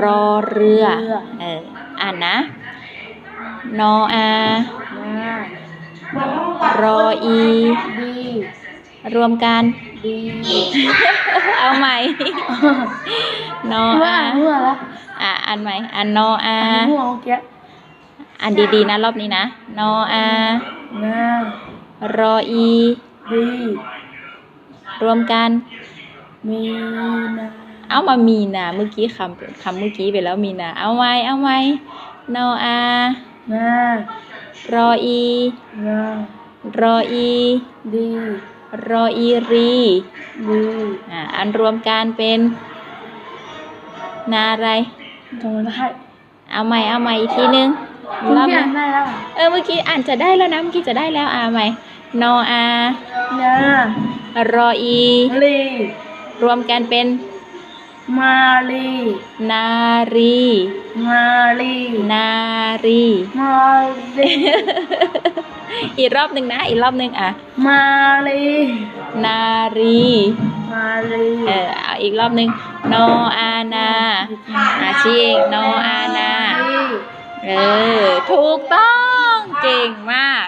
รอเรือเรือ เออ อ่านนะ นออานารออีดีรวมกันดีเอาใหม่ นอเมื่ออาเมื่อละอะอ่านใหม่อ่านนออาเมื่อเมื่อกี้อ่านดีๆนะ รอบนี้นะ นออานารออีดีรวมกัน มีนา เอามามีนาเมื่อกี้คำคำเมื่อกี้ไปแล้วมีนา เอาไว้เอาไว้นออานารออีนารออีดีรออีรีดีอ่าอันรวมกันเป็น นาอะไรจงได้เอาใหม่เอาใหม่อีกทีนึงคุณรอบเรียนะนได้แล้วเออเมื่อกี้อ่านจะได้แล้วนะเมื่อกี้จะได้แล้วอ่าใหม่นออานารออีลีรวมกันเป็น มาลีนารีมาลีนารีมาลีอีกรอบหนึ่งนะ อีกรอบหนึ่งอะ มาลีนารีมาลีเออเอาอีกรอบหนึ่งโนอานาอาชีเองโนอานาลีเออ ถูกต้อง เก่งมาก